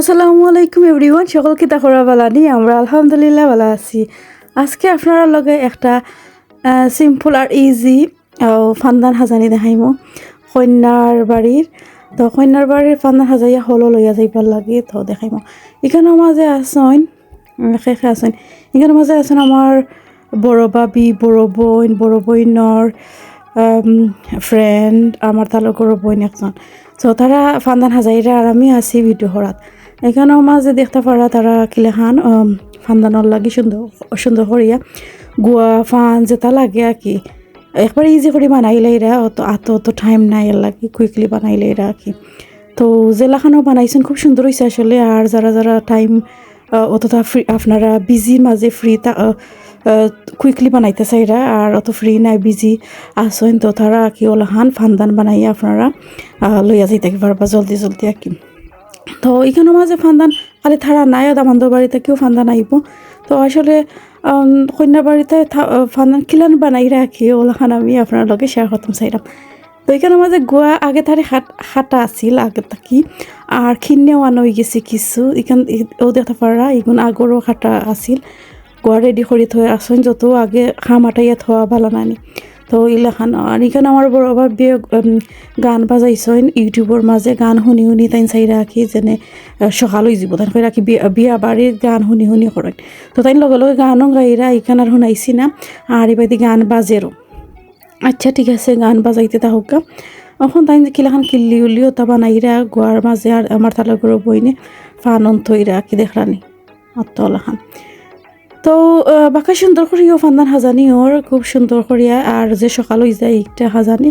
আসসালামু আলাইকুম এভরিওয়ান, সকলকে তাকরা বালানি আমরা আলহামদুলিল্লাহ ভালো আছি। আজকে আপনারা লগে একটা সিম্পল আর ইজি ফান্দান হাজানি দেখাইমো। কন্যার বাড়ির, তো কন্যার বাড়ির ফান্দান হাজাইয়া হলো লইয়া যাইবার লাগে, তো দেখাইমো। এখানের মাঝে আসন শেষে আসন এখানের মাঝে আসন আমার বড় বাবি, বড় বোন, বড় বইনর ফ্রেন্ড আমার তালুকর বোন একজন। তো তারা ফান্দান হাজাইরা আর আমি আছি ভিডিও হরাত এখানেও মাঝে দেখতে পারা তারা কিলাখান ফান্দানোর লাগি সুন্দর সুন্দর করিয়া গুয়া ফান যেটা লাগে আর কি একবার ইজি করে বানাইলে এরা অত এত অত টাইম নাই এর লাগি কুইকলি বানাইলে এরা আর কি তো জেলাখানও বানাইছেন খুব সুন্দর হয়েছে আসলে আর যারা যারা টাইম অতটা ফ্রি আপনারা বিজি মাঝে ফ্রি কুইকলি বানাইতে চাইরা আর অত ফ্রি নাই বিজি আসেন তো তারা কি ওলাহান ফান্দান বানাইয়া আপনারা লইয়া যাইতে পারবা, জলদি জলদি আর কি। তো এখানের মাঝে ফান্দান খালি থারা নাই দামান্দ বাড়িতে কেউ ফান্দান আইব। তো আসলে কন্যা বাড়িতে ফান্দান কিলান বানাই রাখি ওলাখান আমি আপনার লগে শেয়ার করতাম চাইলাম তো এখানে মাঝে গোয়া, আগে তারে হাট আছিল, আগে থাকি আর খিন্নেও আনো গেছে কিছু, এখান ও পারা, এগুন আগরও হাটা আছিল। গোয়া রেডি করে থয়ে আসুন যত আগে খাম আটাইয়া থোয়া ভালো নানি তো ইলাখান আর এখানে আমার বড় আবার বিয়ে গান বাজাইছেন ইউটিউবের মাঝে গান শুনি শুনি তাই চাই রাখি যেনে হয়ে যাব তাই রাখি বিয়া বাড়ির গান শুনি শুনি করেন তো তাই লগে লগে গানও গাইরা এখানে আর শুনাইছি না আর এবাদি গান বাজেরও আচ্ছা ঠিক আছে, গান বাজাইতে তাহকা এখন তাই কিলাখান কিল্লি উলিও তা বানাইরা গোয়ার মাঝে আর আমার তালা করে বইনে ফানন থইরা কি দেখরানি অত্তলাখান তো বাকা সুন্দর করিও ফান্দান হাজানি ওর খুব সুন্দর করিয়া আর যে সকাল হয়ে যায় একটা হাজানি।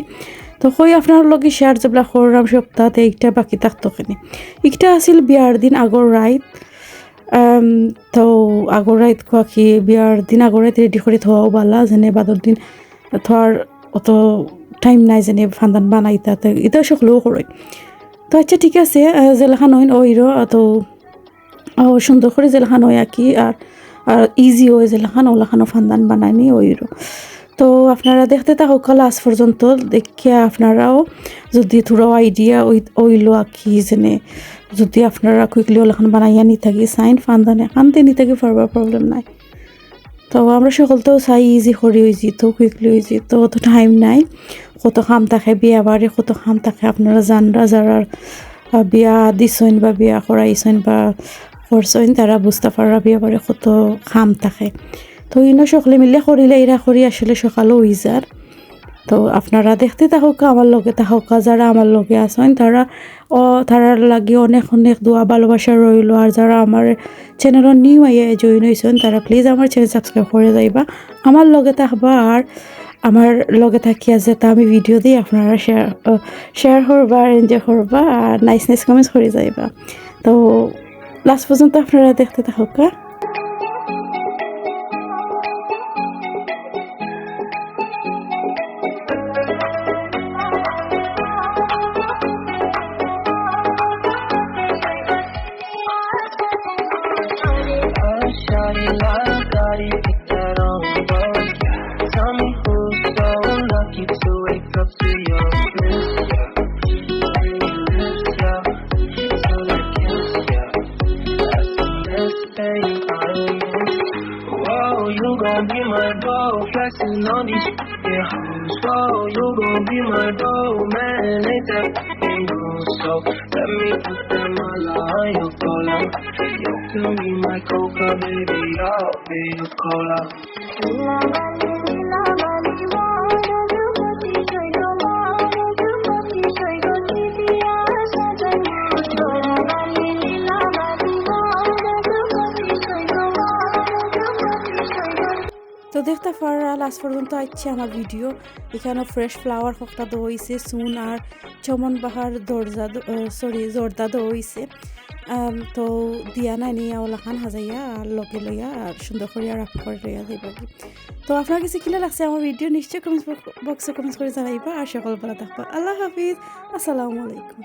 তো কই আপনার লগে শেয়ার যেবিলাক করলাম সপ্তাহতে একটা বাকি থাকতো কেনে একটা আছিল বিয়ার দিন আগর রাইত তো আগর রাইত কোয়া কি বিয়ার দিন আগর রাইত রেডি করে থোয়াও বালা, যেনে বাদর দিন থোয়ার অত টাইম নাই যেনে ফান্দান বানাইতা তো এটা সকলেও করে তো আচ্ছা ঠিক আছে জেলাখান হইন ওইরো তো সুন্দর করে জেলাখান হয় আর কি আর ইজি হয় জেলাখান ওলাখানো ফান্দান বানায়নি ওইরো তো আপনারা দেখতে থাকুক লাস্ট পর্যন্ত দেখিয়া আপনারাও যদি থোড়াও আইডিয়া ওই ওইলো আর কি যেনে যদি আপনারা কুইকলি ওলাখান বানাইয়া নি থাকি সাইন ফান্দান এখানতে নি থাকি পারবার প্রবলেম নাই। তো আমরা সকলতেও চাই ইজি করি হয়েছি তো কুইকলি হয়েছি তো অত টাইম নাই। কত খাম থাকে বিয়া বাড়ি, কত খাম থাকে আপনারা জানরা যারা বিয়া দিছেন বা বিয়া করাইছেন বা করছেন তারা বুঝতে পারা বিয়া বাড়ি কত খাম থাকে। তো ইনো সকলে মিলে করিলে এরা করি আসলে সকালও হয়ে যার তো আপনারা দেখতে থাকুক, আমার লগে থাকুক, যারা আমার লগে আছেন, তারা ও তারার লাগে অনেক অনেক দোয়া, ভালোবাসা রইল, আর যারা আমার চ্যানেলত নিউ আইয়া জয়েন হয়েছেন, তারা প্লিজ আমার চ্যানেল সাবস্ক্রাইব করে যাইবা। আমার লগে থাকবা, আর আমার লগে থাকিয়া যেটা আমি ভিডিও দিই, আপনারা শেয়ার শেয়ার করবা আর এনজয় করবা, আর নাইস নাইস কমেন্টস করে যাইবা। তো লাস্ট পর্যন্ত আপনারা দেখতে থাকুক হ্যাঁ? Gon' be my dough, flexing on these yeah. Whoa, you gon' be my dough, man. Ain't that ain't no so? Let me put them all on your cola. You can be my coca, baby. I'll be your cola. দেখতে পারা last পর্যন্ত আইছে আমার video এখানে fresh flower কখটা দো হইছে সুন আর চমন বাহার দরজা সরি জর্দা দো হইছে। তো দিয়া নাই নিয়ে ওলাখান হাজাইয়া আর লগে লইয়া আর সুন্দর করিয়া রাফ করে লইয়া যাইবা। তো আপনার কাছে কিলা লাগছে আমার ভিডিও নিশ্চয়ই কমেন্ট বক্সে কমেন্ট করে জানাইবা আর সকল ভালো থাকবা। আল্লাহ হাফিজ। আসসালামু আলাইকুম।